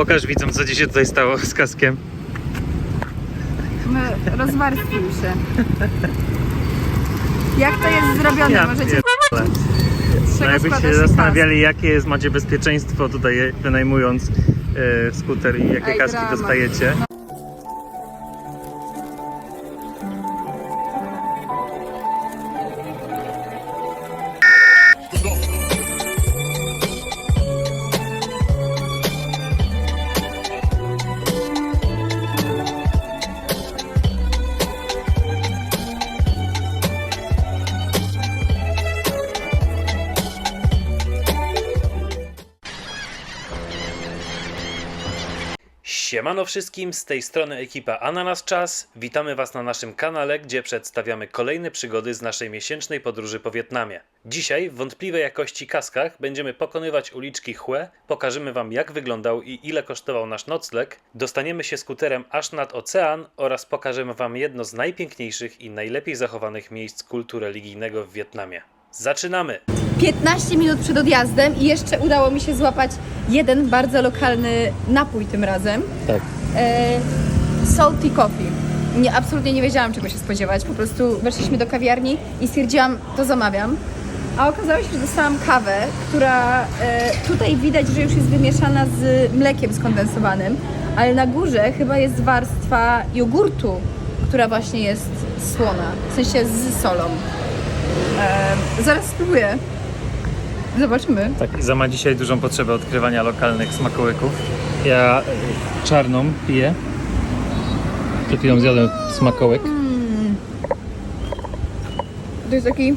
Pokaż widzom, co ci się tutaj stało z kaskiem. No, rozwarstwił się. Jak to jest zrobione? Możecie pierdolę. No jakbyście się zastanawiali, jakie jest, macie bezpieczeństwo tutaj wynajmując e, skuter i jakie Ej, kaski dostajecie. Siemano wszystkim, z tej strony ekipa Ananas Czas. Witamy Was na naszym kanale, gdzie przedstawiamy kolejne przygody z naszej miesięcznej podróży po Wietnamie. Dzisiaj w wątpliwej jakości kaskach będziemy pokonywać uliczki Hue, pokażemy Wam jak wyglądał i ile kosztował nasz nocleg, dostaniemy się skuterem aż nad ocean oraz pokażemy Wam jedno z najpiękniejszych i najlepiej zachowanych miejsc kultu religijnego w Wietnamie. Zaczynamy! 15 minut przed odjazdem i jeszcze udało mi się złapać jeden bardzo lokalny napój tym razem. Tak. E, salty coffee. Nie, absolutnie nie wiedziałam czego się spodziewać. Po prostu weszliśmy do kawiarni i stwierdziłam, to zamawiam. A okazało się, że dostałam kawę, która e, tutaj widać, że już jest wymieszana z mlekiem skondensowanym, ale na górze chyba jest warstwa jogurtu, która właśnie jest słona, w sensie z solą. E, zaraz spróbuję. Zobaczymy. Tak, Iza ma dzisiaj dużą potrzebę odkrywania lokalnych smakołyków. Ja czarną piję. Przed chwilą zjadłem smakołyk. To jest taki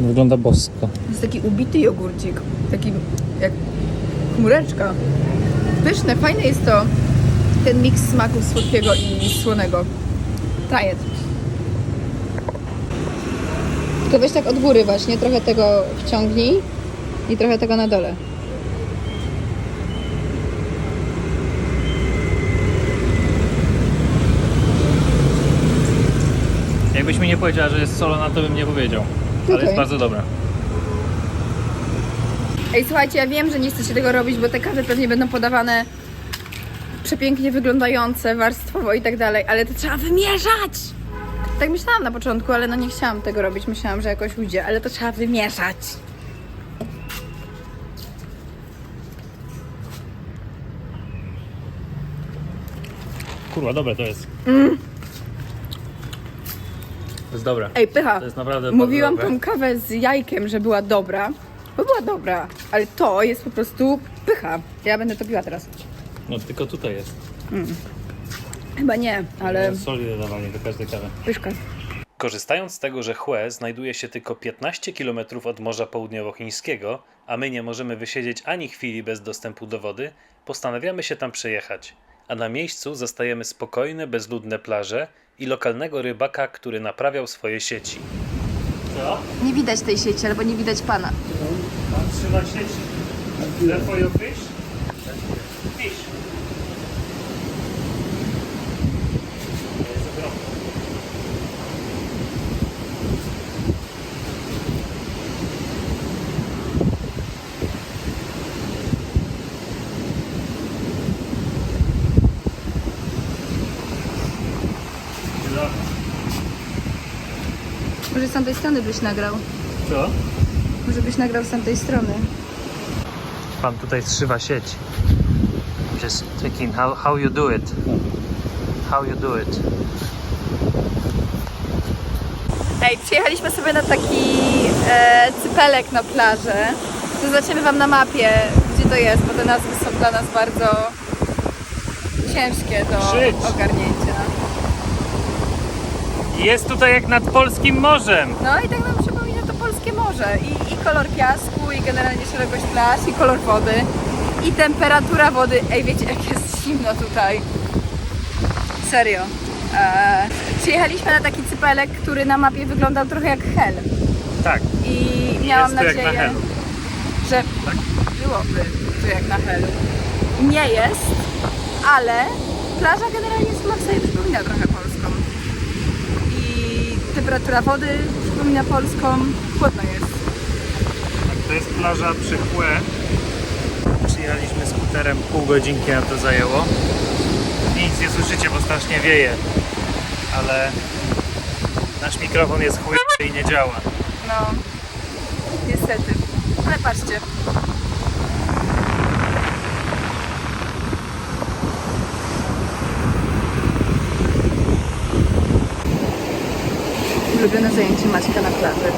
Wygląda bosko. To jest taki ubity jogurcik, taki jak chmureczka. Pyszne, fajne jest to, ten miks smaków słodkiego i słonego. Tajet. Tylko weź tak od góry właśnie, trochę tego wciągnij i trochę tego na dole. Jakbyś mi nie powiedziała, że jest solona, to bym nie powiedział. Ale Okej. jest bardzo dobra. Ej, słuchajcie, ja wiem, że nie chcecie tego robić, bo te kawy pewnie będą podawane przepięknie wyglądające, warstwowo i tak dalej, ale to trzeba wymieszać! Tak myślałam na początku, ale no nie chciałam tego robić. Myślałam, że jakoś ujdzie, ale to trzeba wymieszać. Kurwa, dobre to jest. To jest dobre. Ej, pycha. To jest naprawdę Mówiłam bardzo tą dobre. kawę z jajkiem, że była dobra. Bo była dobra, ale to jest po prostu pycha. Ja będę to piła teraz. No tylko tutaj jest. Chyba nie, ale Soli dodawanie do każdej kawy. pyszka. Korzystając z tego, że Hue znajduje się tylko 15 km od Morza Południowochińskiego, a my nie możemy wysiedzieć ani chwili bez dostępu do wody, postanawiamy się tam przejechać. A na miejscu zastajemy spokojne, bezludne plaże i lokalnego rybaka, który naprawiał swoje sieci. Co? Nie widać tej sieci, albo nie widać pana. Pan trzyma sieci. There for your tamtej strony byś nagrał. Co? Może byś nagrał z tamtej strony. Pan tutaj zszywa sieć. Just thinking how, how you do it. How you do it. Ej, przyjechaliśmy sobie na taki e, cypelek na plażę. Zaznaczymy Wam na mapie, gdzie to jest, bo te nazwy są dla nas bardzo ciężkie do Żyć. ogarnięcia. Jest tutaj jak nad polskim morzem. No i tak nam przypomina to polskie morze. I, I kolor piasku, i generalnie szerokość plaż, i kolor wody, i temperatura wody. Ej, wiecie, jak jest zimno tutaj. Serio. Eee, przyjechaliśmy na taki cypelek, który na mapie wyglądał trochę jak hel. Tak. I miałam jest nadzieję, na że Tak? byłoby tu jak na helu. Nie jest, ale plaża generalnie z sobie przypomina trochę temperatura wody przypomina polską. Chłodno jest. To jest plaża przy Chłe. Przyjechaliśmy skuterem, pół godzinki nam to zajęło. Nic nie słyszycie, bo strasznie wieje. Ale nasz mikrofon jest chuj i nie działa. No, niestety. Ale patrzcie. Ulubione zajęcie Maćka na plaży.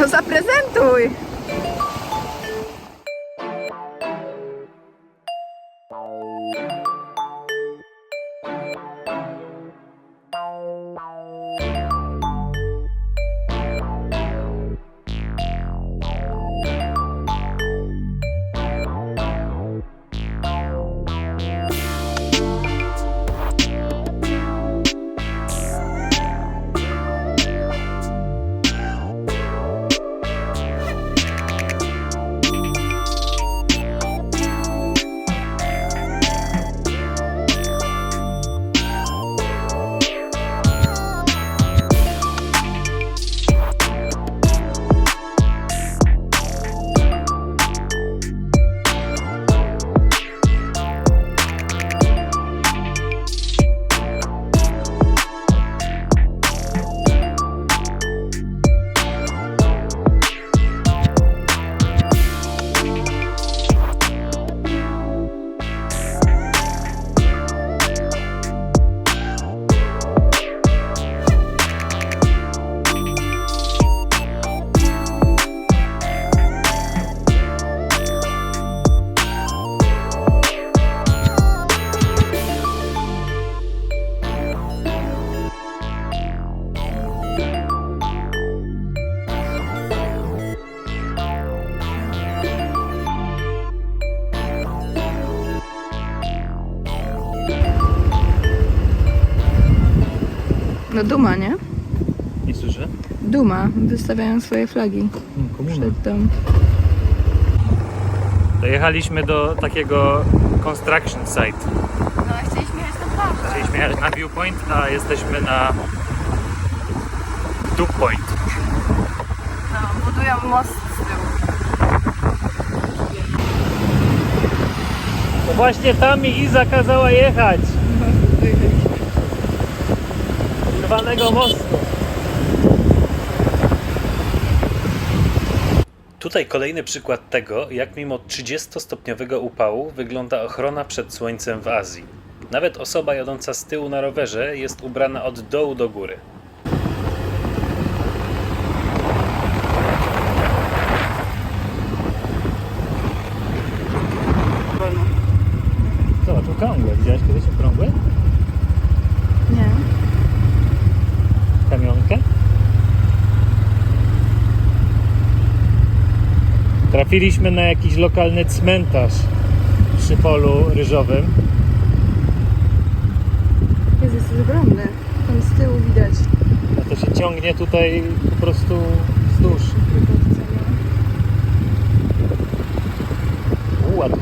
No zaprezentuj! Duma, nie? Nie słyszę? Duma. Wystawiają swoje flagi przed dom. Dojechaliśmy do takiego construction site. No, chcieliśmy jechać na plażę. Chcieliśmy jechać na viewpoint, a jesteśmy na Duke Point. No, budują most z tyłu. To właśnie tam mi Iza kazała jechać. Rwanego mostu. Tutaj kolejny przykład tego, jak mimo 30-stopniowego upału wygląda ochrona przed słońcem w Azji. Nawet osoba jadąca z tyłu na rowerze jest ubrana od dołu do góry. Zobacz, okrągłe. Widziałeś kiedyś okrągłe? Nie. kamionkę. Trafiliśmy na jakiś lokalny cmentarz przy polu ryżowym. Jest, jest ogromny. Tam z tyłu widać. A to się ciągnie tutaj po prostu wzdłuż. U, a tu.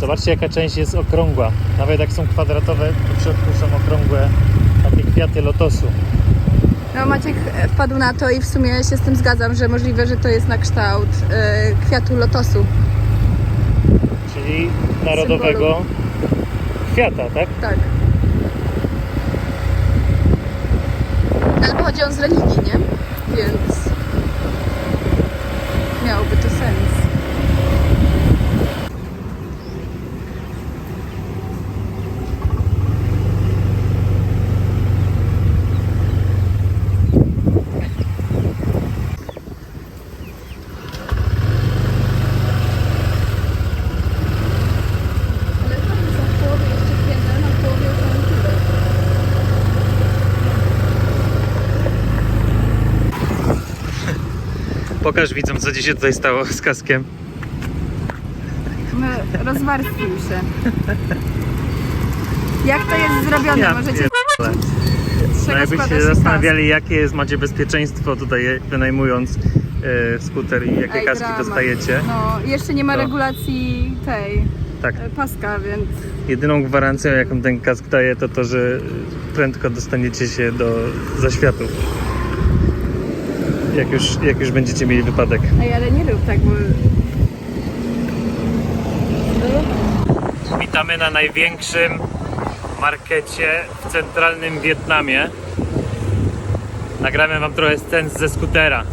Zobaczcie jaka część jest okrągła. Nawet jak są kwadratowe, to w środku są okrągłe takie kwiaty lotosu. No Maciek e, wpadł na to i w sumie się z tym zgadzam, że możliwe, że to jest na kształt e, kwiatu lotosu. Czyli narodowego kwiata, tak? Tak. Ale pochodzi on z religii, nie? Więc miałoby to sens. Ale to są w połowie jeszcze kwietnia, na połowie już mamy tyle. Pokaż widzom, co ci się tutaj stało z kaskiem. No, rozwarstwił się. Jak to jest zrobione? Możecie pierdolę. No jakbyście się zastanawiali, jakie jest, macie bezpieczeństwo tutaj wynajmując e, skuter i jakie kaski dostajecie. No, jeszcze nie ma To- regulacji tej Tak. e, paska, więc Jedyną gwarancją, jaką ten kask daje, to to, że prędko dostaniecie się do zaświatów. Jak już, jak już będziecie mieli wypadek. Ej, ale nie rób tak, bo... Witamy na największym markecie w centralnym Wietnamie. Nagramy wam trochę scen ze skutera.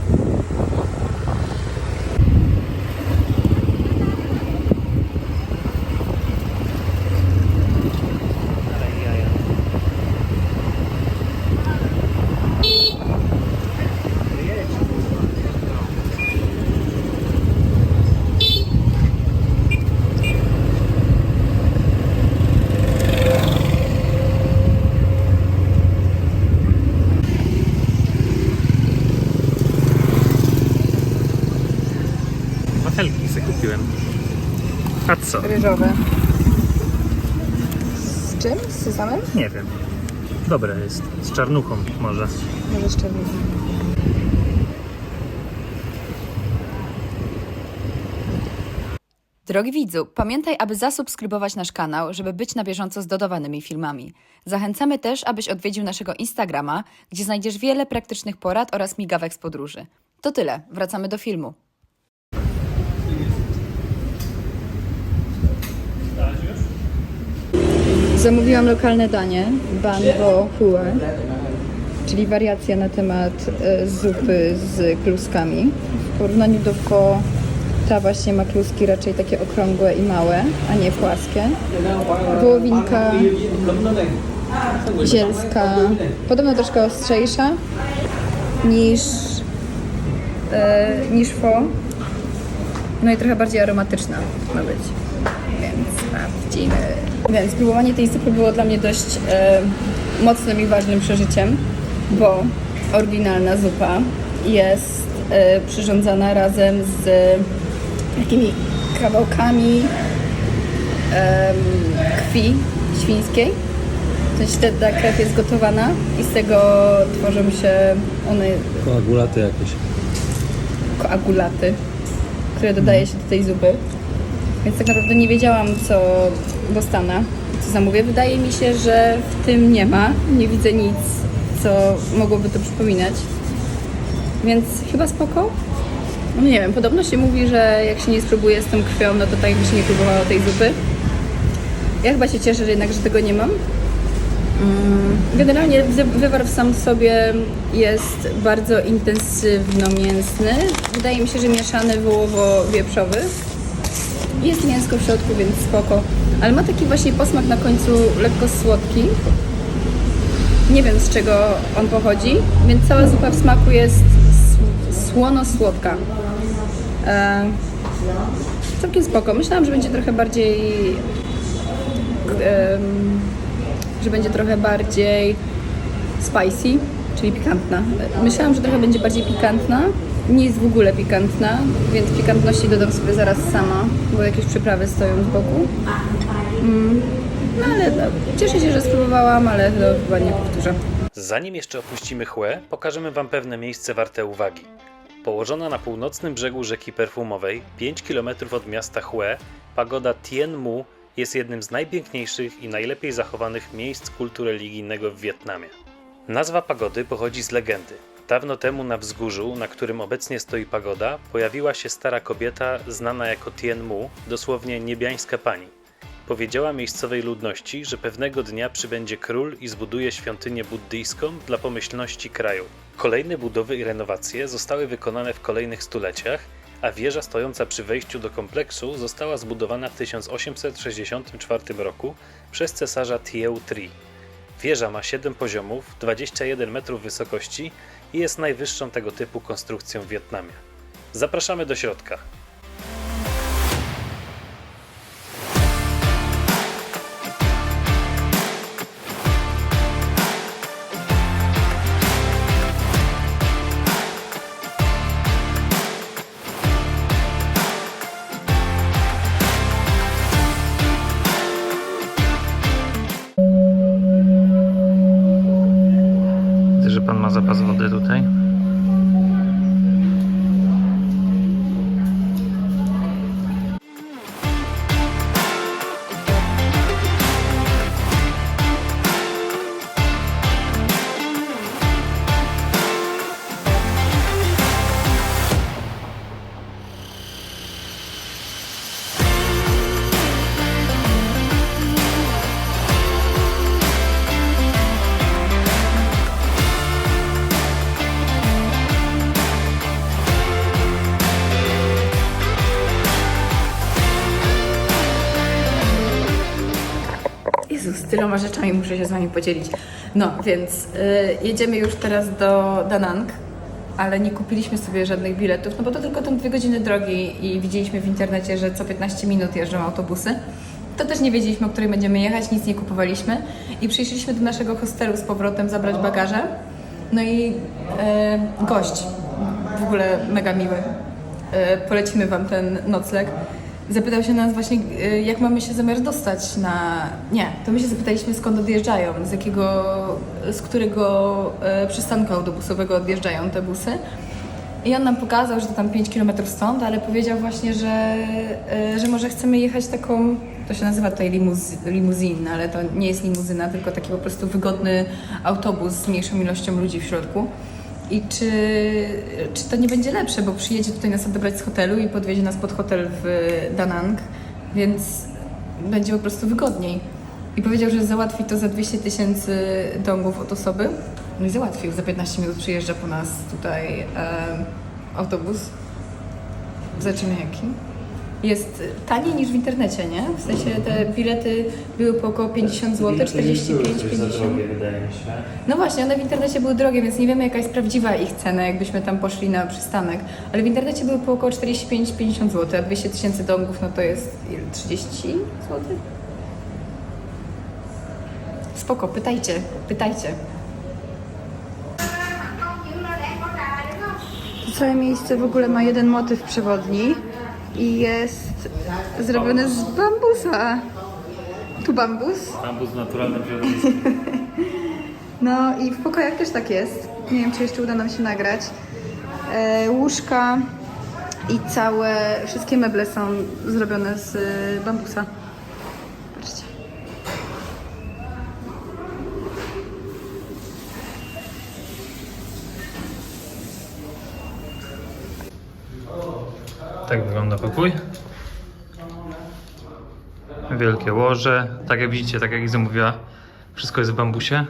Ryżowe. Z czym? Z sezamem? Nie wiem. Dobre jest. Z czarnuchą może. Może z czerwonym. Drogi widzu, pamiętaj, aby zasubskrybować nasz kanał, żeby być na bieżąco z dodawanymi filmami. Zachęcamy też, abyś odwiedził naszego Instagrama, gdzie znajdziesz wiele praktycznych porad oraz migawek z podróży. To tyle, wracamy do filmu. Zamówiłam lokalne danie, ban bo hue, czyli wariacja na temat e, zupy z kluskami. W porównaniu do pho ta właśnie ma kluski raczej takie okrągłe i małe, a nie płaskie. Wołowinka zielska, podobno troszkę ostrzejsza niż, e, niż pho. No i trochę bardziej aromatyczna ma być. Więc sprawdzimy. Więc próbowanie tej zupy było dla mnie dość e, mocnym i ważnym przeżyciem, bo oryginalna zupa jest e, przyrządzana razem z takimi kawałkami em, krwi świńskiej. W sensie ta krew jest gotowana i z tego tworzą się one Koagulaty jakieś. koagulaty, które dodaje się do tej zupy. Więc tak naprawdę nie wiedziałam, co dostanę, co zamówię. Wydaje mi się, że w tym nie ma. Nie widzę nic, co mogłoby to przypominać. Więc chyba spoko. No nie wiem, podobno się mówi, że jak się nie spróbuje z tą krwią, no to tak jakby się nie próbowało tej zupy. Ja chyba się cieszę, że jednak, że tego nie mam. Mm, Generalnie wy- wywar w sam sobie jest bardzo intensywno-mięsny. Wydaje mi się, że mieszany wołowo-wieprzowy. Jest mięsko w środku, więc spoko. Ale ma taki właśnie posmak na końcu lekko słodki. Nie wiem z czego on pochodzi, więc cała zupa w smaku jest słono-słodka. E, całkiem spoko. Myślałam, że będzie trochę bardziej em, że będzie trochę bardziej spicy, czyli pikantna. Myślałam, że trochę będzie bardziej pikantna. Nie jest w ogóle pikantna, więc pikantności dodam sobie zaraz sama, bo jakieś przyprawy stoją z boku. Mm, no ale no, cieszę się, że spróbowałam, ale to chyba nie powtórzę. Zanim jeszcze opuścimy Chłe, pokażemy Wam pewne miejsce warte uwagi. Położona na północnym brzegu rzeki Perfumowej, 5 km od miasta Chłe, pagoda Tien Mu jest jednym z najpiękniejszych i najlepiej zachowanych miejsc kultu religijnego w Wietnamie. Nazwa pagody pochodzi z legendy. Dawno temu na wzgórzu, na którym obecnie stoi pagoda, pojawiła się stara kobieta znana jako Tien Mu, dosłownie niebiańska pani. Powiedziała miejscowej ludności, że pewnego dnia przybędzie król i zbuduje świątynię buddyjską dla pomyślności kraju. Kolejne budowy i renowacje zostały wykonane w kolejnych stuleciach, a wieża stojąca przy wejściu do kompleksu została zbudowana w 1864 roku przez cesarza Tieu Tri. Wieża ma 7 poziomów, 21 metrów wysokości i jest najwyższą tego typu konstrukcją w Wietnamie. Zapraszamy do środka. Że pan ma zapas wody tutaj. Tyloma rzeczami muszę się z Wami podzielić. No, więc y, jedziemy już teraz do Danang, ale nie kupiliśmy sobie żadnych biletów, no bo to tylko tam dwie godziny drogi i widzieliśmy w internecie, że co 15 minut jeżdżą autobusy. To też nie wiedzieliśmy, o której będziemy jechać, nic nie kupowaliśmy i przyszliśmy do naszego hostelu z powrotem zabrać bagaże. No i e, gość, w ogóle mega miły, e, polecimy Wam ten nocleg. Zapytał się nas właśnie, e, jak mamy się zamiar dostać na... Nie, to my się zapytaliśmy skąd odjeżdżają, z jakiego, z którego e, przystanku autobusowego odjeżdżają te busy. I on nam pokazał, że to tam 5 km stąd, ale powiedział właśnie, że, e, że może chcemy jechać taką, to się nazywa tutaj limuz, limuzin, ale to nie jest limuzyna, tylko taki po prostu wygodny autobus z mniejszą ilością ludzi w środku. I czy, czy to nie będzie lepsze, bo przyjedzie tutaj nas odebrać z hotelu i podwiezie nas pod hotel w Danang, więc będzie po prostu wygodniej. I powiedział, że załatwi to za 200 tysięcy dongów od osoby. No i załatwił. Za 15 minut przyjeżdża po nas tutaj e, autobus. Zobaczymy jaki. Jest taniej niż w internecie, nie? W sensie te bilety były po około 50 zł, 45, 50. wydaje mi się. No właśnie, one w internecie były drogie, więc nie wiemy jaka jest prawdziwa ich cena, jakbyśmy tam poszli na przystanek. Ale w internecie były po około 45-50 zł, a 200 tysięcy dongów no to jest ile, 30 zł? Spoko, pytajcie, pytajcie. To całe miejsce w ogóle ma jeden motyw przewodni i jest zrobione z bambusa. Tu bambus, Bambus w naturalnym środowisku. No i w pokojach też tak jest. Nie wiem, czy jeszcze uda nam się nagrać. E, łóżka i całe, wszystkie meble są zrobione z bambusa. Patrzcie. Tak wygląda pokój. Wielkie łoże. Tak jak widzicie, tak jak Iza mówiła, wszystko jest w bambusie.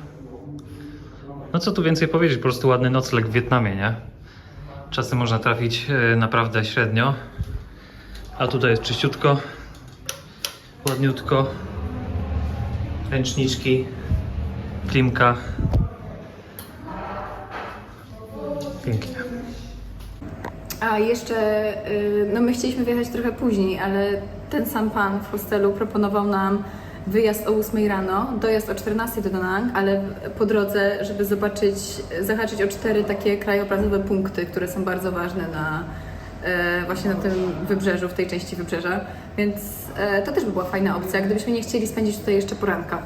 No co tu więcej powiedzieć, po prostu ładny nocleg w Wietnamie, nie? Czasem można trafić e, naprawdę średnio. A tutaj jest czyściutko, ładniutko. Ręczniczki, klimka. Pięknie. A jeszcze, y, no my chcieliśmy wjechać trochę później, ale ten sam pan w hostelu proponował nam wyjazd o 8 rano, dojazd o 14 do Danang, ale po drodze, żeby zobaczyć, zahaczyć o cztery takie krajobrazowe punkty, które są bardzo ważne na e, właśnie na tym wybrzeżu, w tej części wybrzeża, więc e, to też by była fajna opcja, gdybyśmy nie chcieli spędzić tutaj jeszcze poranka.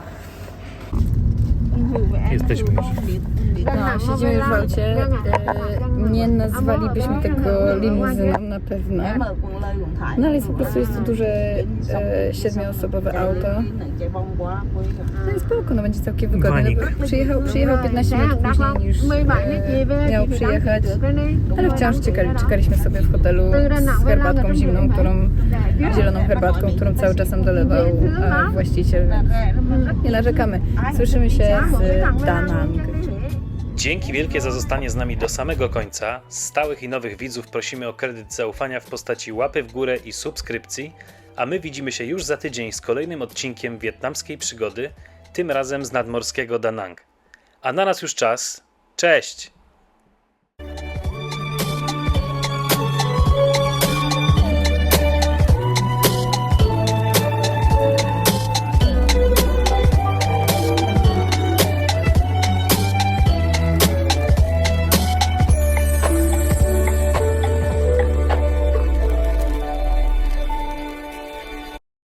Jesteśmy już. No, siedzimy już w aucie. E, nie nazwalibyśmy tego limuzyną na pewno. No ale jest po prostu jest to duże e, siedmioosobowe auto. No jest spoko, no będzie całkiem wygodne. No, przyjechał, przyjechał 15 minut później niż e, miał przyjechać. Ale wciąż czekali, czekaliśmy sobie w hotelu z herbatką zimną, którą, zieloną herbatką, którą cały czas nam dolewał e, właściciel. Nie narzekamy. Słyszymy się z Danang. Dzięki wielkie za zostanie z nami do samego końca. Stałych i nowych widzów prosimy o kredyt zaufania w postaci łapy w górę i subskrypcji, a my widzimy się już za tydzień z kolejnym odcinkiem wietnamskiej przygody, tym razem z nadmorskiego Danang. A na nas już czas. Cześć!